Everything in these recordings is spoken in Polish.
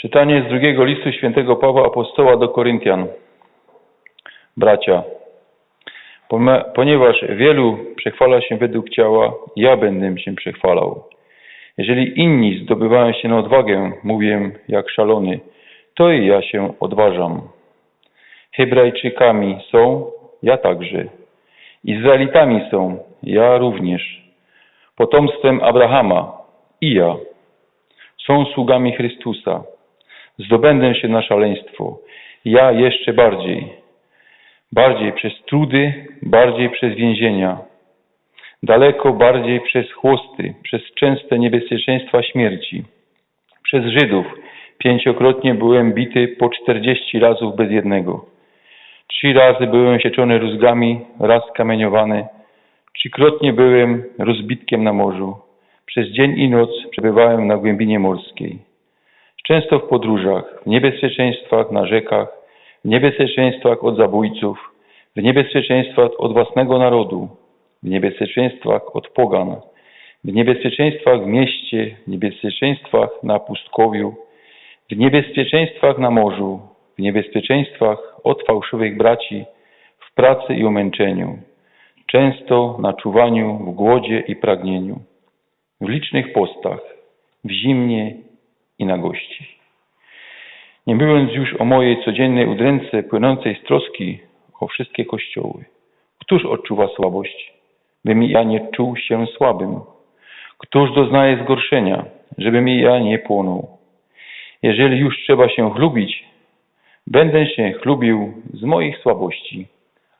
Czytanie z drugiego listu świętego Pawła Apostoła do Koryntian. Bracia, ponieważ wielu przechwala się według ciała, ja będę się przechwalał. Jeżeli inni zdobywają się na odwagę, mówię jak szalony, to i ja się odważam. Hebrajczykami są, ja także. Izraelitami są, ja również. Potomstwem Abrahama, i ja. Są sługami Chrystusa. Zdobędę się na szaleństwo. Ja jeszcze bardziej. Bardziej przez trudy, bardziej przez więzienia. Daleko bardziej przez chłosty, przez częste niebezpieczeństwa śmierci. Przez Żydów pięciokrotnie byłem bity po czterdzieści razów bez jednego. Trzy razy byłem sieczony rózgami, raz kamieniowany. Trzykrotnie byłem rozbitkiem na morzu. Przez dzień i noc przebywałem na głębinie morskiej. Często w podróżach, w niebezpieczeństwach na rzekach, w niebezpieczeństwach od zabójców, w niebezpieczeństwach od własnego narodu, w niebezpieczeństwach od pogan, w niebezpieczeństwach w mieście, w niebezpieczeństwach na pustkowiu, w niebezpieczeństwach na morzu, w niebezpieczeństwach od fałszywych braci, w pracy i umęczeniu, często na czuwaniu, w głodzie i pragnieniu, w licznych postach, w zimnie i na gości. Nie mówiąc już o mojej codziennej udręce płynącej z troski o wszystkie kościoły. Któż odczuwa słabość, bym ja nie czuł się słabym? Któż doznaje zgorszenia, żebym ja nie płonął? Jeżeli już trzeba się chlubić, będę się chlubił z moich słabości.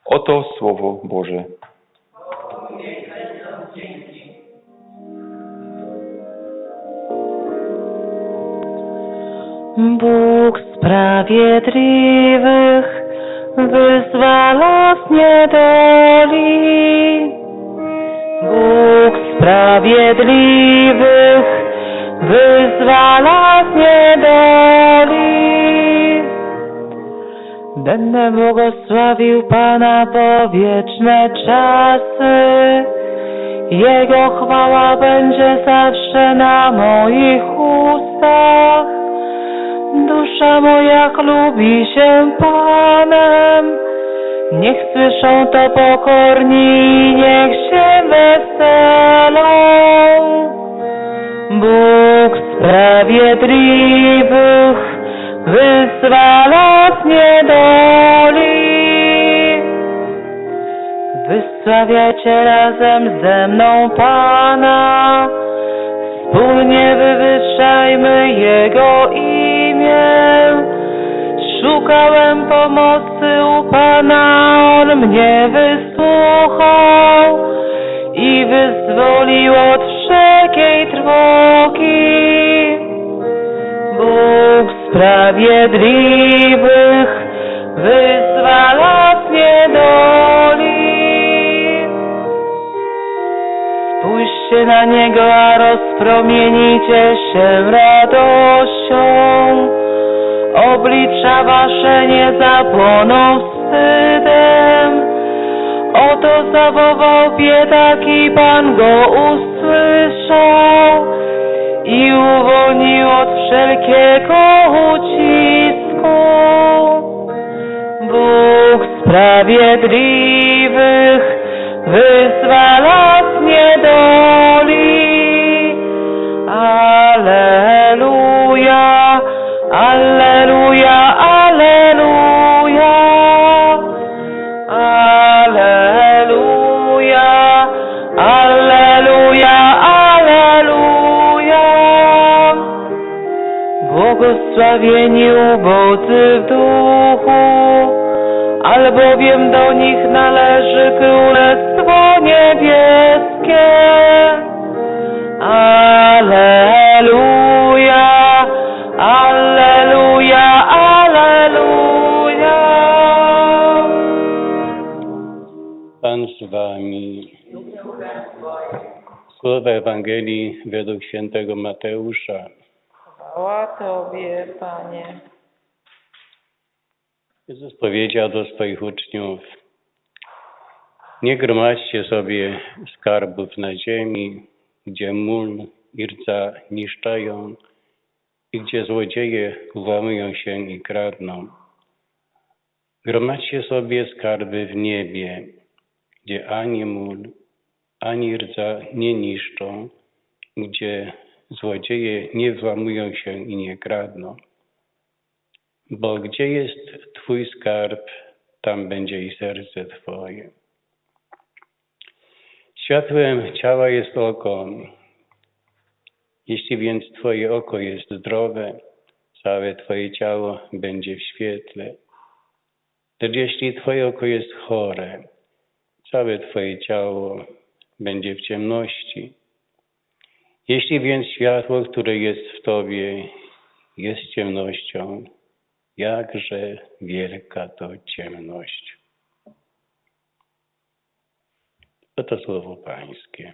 Oto Słowo Boże. Bóg sprawiedliwych wyzwala z niedoli. Bóg sprawiedliwych wyzwala z niedoli. Będę błogosławił Pana po wieczne czasy. Jego chwała będzie zawsze na moich ustach. Dusza moja chlubi się Panem. Niech słyszą to pokorni, niech się weselą. Bóg sprawiedliwych wyzwala z niedoli. Wysławiajcie razem ze mną Pana. Wspólnie wywyższajmy Jego imię. Szukałem pomocy u Pana, On mnie wysłuchał i wyzwolił od wszelkiej trwogi. Bóg sprawiedliwych wyzwala z niedoli. Spójrzcie na Niego, a rozpromienicie się radością. Oblicza wasze nie zapłoną wstydem. Oto zawołał biedak i Pan go usłyszał i uwolnił od wszelkiego ucisku. Bóg sprawiedliwych wyzwala z niedoli. Błogosławieni ubodzy w duchu, albowiem do nich należy Królestwo Niebieskie. Alleluja, Alleluja, Alleluja. Pan z wami. Słowa Ewangelii według świętego Mateusza. Chwała Tobie, Panie. Jezus powiedział do swoich uczniów, nie gromadźcie sobie skarbów na ziemi, gdzie mól i rdza niszczają, i gdzie złodzieje włamują się i kradną. Gromadźcie sobie skarby w niebie, gdzie ani mól, ani rdza nie niszczą, gdzie złodzieje nie włamują się i nie kradną. Bo gdzie jest Twój skarb, tam będzie i serce Twoje. Światłem ciała jest oko. Jeśli więc Twoje oko jest zdrowe, całe Twoje ciało będzie w świetle. Lecz jeśli Twoje oko jest chore, całe Twoje ciało będzie w ciemności. Jeśli więc światło, które jest w Tobie, jest ciemnością, jakże wielka to ciemność. Oto słowo Pańskie.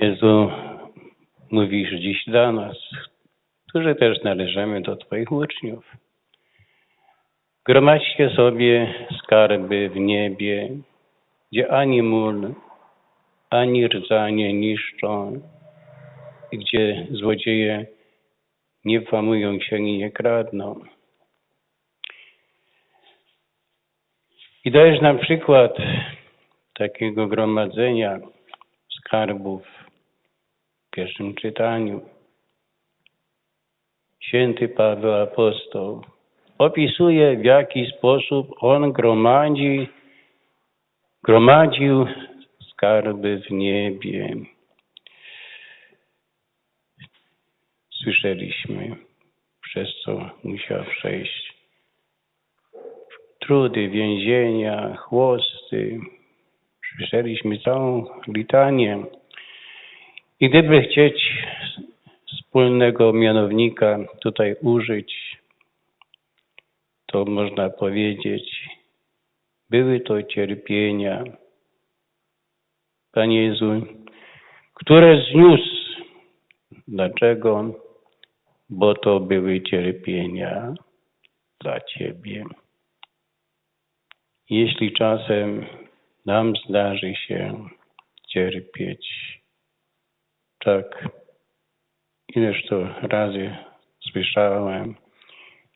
Jezu, mówisz dziś do nas, którzy też należymy do Twoich uczniów. Gromadźcie sobie skarby w niebie, gdzie ani mól, ani rdza nie niszczą, gdzie złodzieje nie włamują się i nie kradną. I dajesz nam przykład takiego gromadzenia skarbów pierwszym czytaniu. Święty Paweł Apostoł opisuje, w jaki sposób on gromadzi, gromadził skarby w niebie. Słyszeliśmy, przez co musiał przejść trudy, więzienia, chłosty. Słyszeliśmy całą litanię. I gdyby chcieć wspólnego mianownika tutaj użyć, to można powiedzieć, były to cierpienia, Panie Jezu, które zniósł. Dlaczego? Bo to były cierpienia dla Ciebie. Jeśli czasem nam zdarzy się cierpieć, tak. Ileż to razy słyszałem,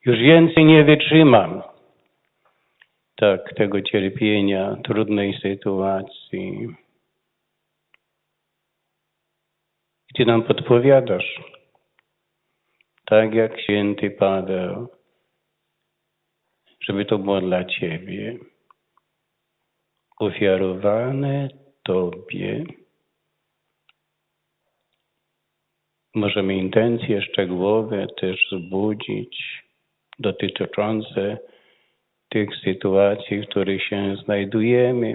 już więcej nie wytrzymam. Tak tego cierpienia, trudnej sytuacji. I Ty nam podpowiadasz, tak jak święty Paweł, żeby to było dla Ciebie. Ofiarowane Tobie. Możemy intencje szczegółowe też wzbudzić dotyczące tych sytuacji, w których się znajdujemy.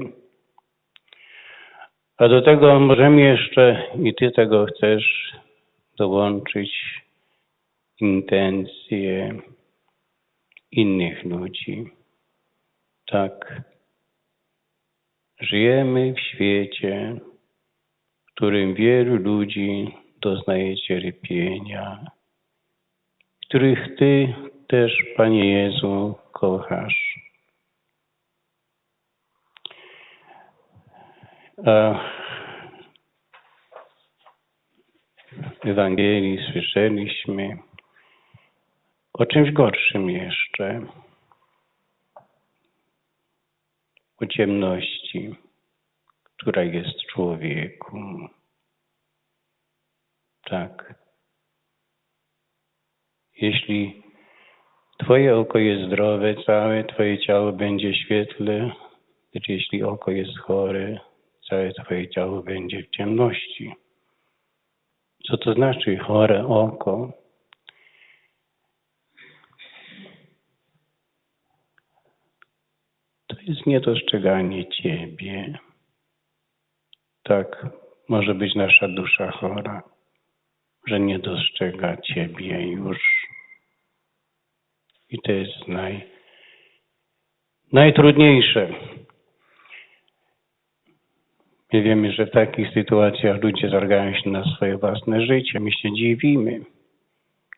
A do tego możemy jeszcze, i Ty tego chcesz, dołączyć intencje innych ludzi. Tak. Żyjemy w świecie, w którym wielu ludzi doznaje cierpienia, których Ty też, Panie Jezu, kochasz. W Ewangelii słyszeliśmy o czymś gorszym jeszcze. O ciemności, która jest w człowieku. Tak. Jeśli Twoje oko jest zdrowe, całe Twoje ciało będzie świetle, lecz jeśli oko jest chore, całe Twoje ciało będzie w ciemności. Co to znaczy chore oko? To jest niedostrzeganie Ciebie. Tak, może być nasza dusza chora, że nie dostrzega Ciebie już. I to jest naj, najtrudniejsze. My wiemy, że w takich sytuacjach ludzie zargają się na swoje własne życie. My się dziwimy.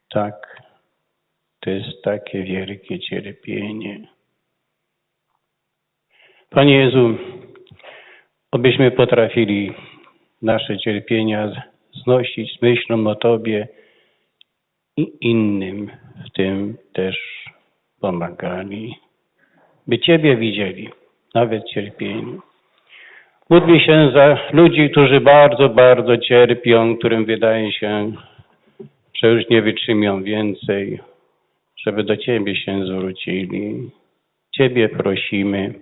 Tak, to jest takie wielkie cierpienie. Panie Jezu, obyśmy potrafili nasze cierpienia znosić z myślą o Tobie i innym w tym też pomagali, by Ciebie widzieli, nawet cierpieniu. Módlmy się za ludzi, którzy bardzo, bardzo cierpią, którym wydaje się, że już nie wytrzymią więcej, żeby do Ciebie się zwrócili. Ciebie prosimy.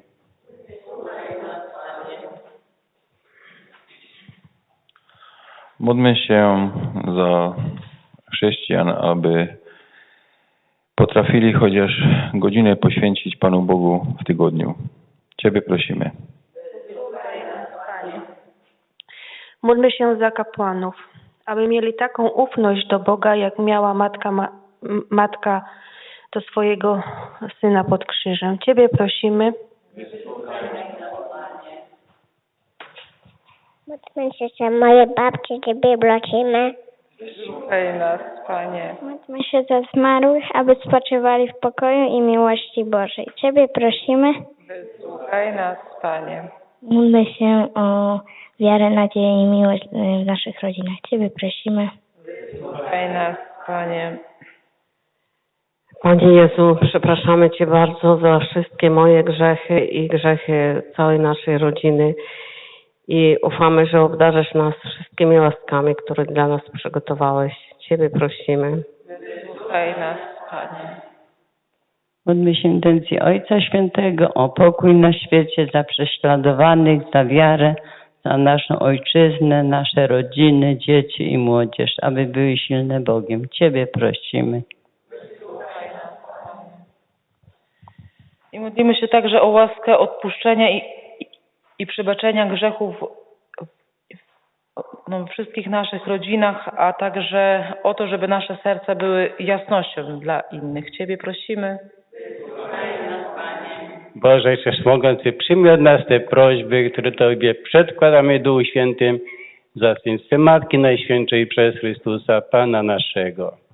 Módlmy się za chrześcijan, aby potrafili chociaż godzinę poświęcić Panu Bogu w tygodniu. Ciebie prosimy. Módlmy się za kapłanów, aby mieli taką ufność do Boga, jak miała matka, ma, matka do swojego syna pod krzyżem. Ciebie prosimy. Módlmy się za moje babcie, Ciebie prosimy. Słuchaj nas, Panie. Módlmy się za zmarłych, aby spoczywali w pokoju i miłości Bożej. Ciebie prosimy. Wysłuchaj nas, Panie. Módlmy się o wiarę, nadzieję i miłość y, w naszych rodzinach. Ciebie prosimy. Słuchaj nas, Panie. Panie Jezu, przepraszamy Cię bardzo za wszystkie moje grzechy i grzechy całej naszej rodziny i ufamy, że obdarzasz nas wszystkimi łaskami, które dla nas przygotowałeś. Ciebie prosimy. Słuchaj nas, Panie. Módlmy się intencji Ojca Świętego o pokój na świecie, za prześladowanych, za wiarę, za naszą ojczyznę, nasze rodziny, dzieci i młodzież, aby były silne Bogiem. Ciebie prosimy. I modlimy się także o łaskę odpuszczenia i, i, przebaczenia grzechów no, wszystkich naszych rodzinach, a także o to, żeby nasze serca były jasnością dla innych. Ciebie prosimy. Boże, Wszechmogący, przyjmij od nas te prośby, które Tobie przedkładamy Duchu Świętym, za Matki Najświętszej przez Chrystusa, Pana naszego.